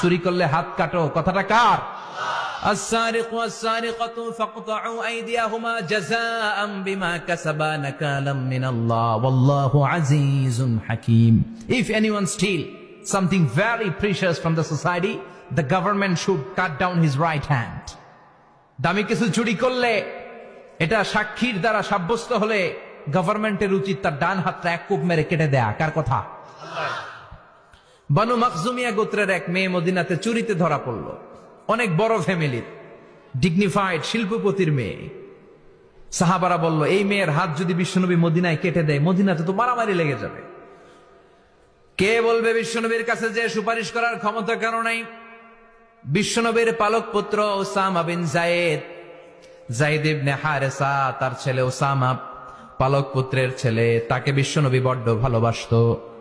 চুরি করলে হাত কাটো কথাটা কার السارق والسارقة فاقطعوا أيديهما جزاء بما كسبا نكالا من الله والله عزيز حكيم If anyone steal something very precious from the society the government should cut down his right hand দামি কিছু চুরি করলে এটা সাক্ষীর দ্বারা সাব্যস্ত হলে গভর্নমেন্টের উচিত তার ডান হাতটা এক কূপ মেরে কেটে দেয়া কার কথা বানু মখজুমিয়া গোত্রের এক মেয়ে মদিনাতে চুরিতে ধরা পড়ল। অনেক বড় ফ্যামিলির ডিগনিফাইড শিল্পপতির মেয়ে। সাহাবারা বলল, এই মেয়ের হাত যদি বিশ্বনবী মদিনায় কেটে দেয়, মদিনাতে তো মারামারি লেগে যাবে। কে বলবে বিশ্বনবীর কাছে যে সুপারিশ করার ক্ষমতা কেন নাই? বিশ্বনবীর পালক পুত্র Osama bin Zayed. Zaid ibn তার ছেলে ওসামা পালক পুত্রের ছেলে, তাকে বিশ্বনবী বড্ড ভালোবাসতো।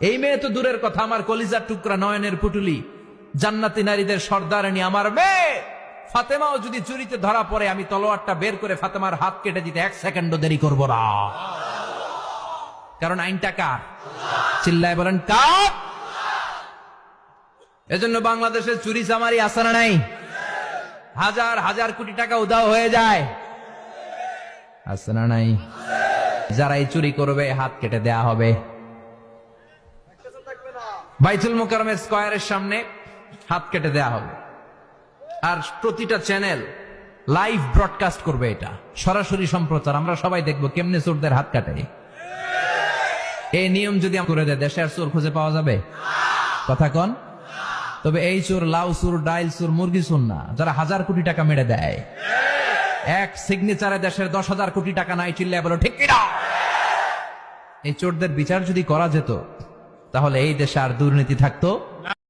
এই মেয়ে তো দূরের কথা, আমার কলিজার টুকরা নয়নের পুটুলি। জান্নাতি নারীদের সর্দারানী আমার মেয়ে। ফাতেমাও যদি চুরিতে ধরা পড়ে, আমি তলোয়ারটা বের করে ফাতেমার হাত কেটে দিতে এক সেকেন্ডও দেরি করব না। কারণ আইনটা কার? চিল্লায় বলেন, কার? এজন্য বাংলাদেশে চুরি চামারি আসানা নাই? হাজার হাজার কোটি টাকা উদাও হয়ে যায়। আসানা নাই? যারা এই চুরি করবে, হাত কেটে দেয়া হবে। বাইতুল মোকারমের স্কয়ারের সামনে হাত কেটে দেয়া হবে। আর প্রতিটা চ্যানেল লাইভ ব্রডকাস্ট করবে এটা। সরাসরি সম্প্রচার, আমরা সবাই দেখব কেমনে চোরদের হাত কাটে। এই নিয়ম যদি করে দেয়, দেশে আর চোর খুঁজে পাওয়া যাবে? কথা কন। তবে এই চোর লাউ চোর, ডাইল চোর, মুরগি চোর না, যারা হাজার কোটি টাকা মেরে দেয়। এক সিগনেচারে দেশের দশ হাজার কোটি টাকা নাই চিল্লে বলো, ঠিক কিনা? এই চোরদের বিচার যদি করা যেত, তাহলে এই দেশে আর দুর্নীতি থাকতো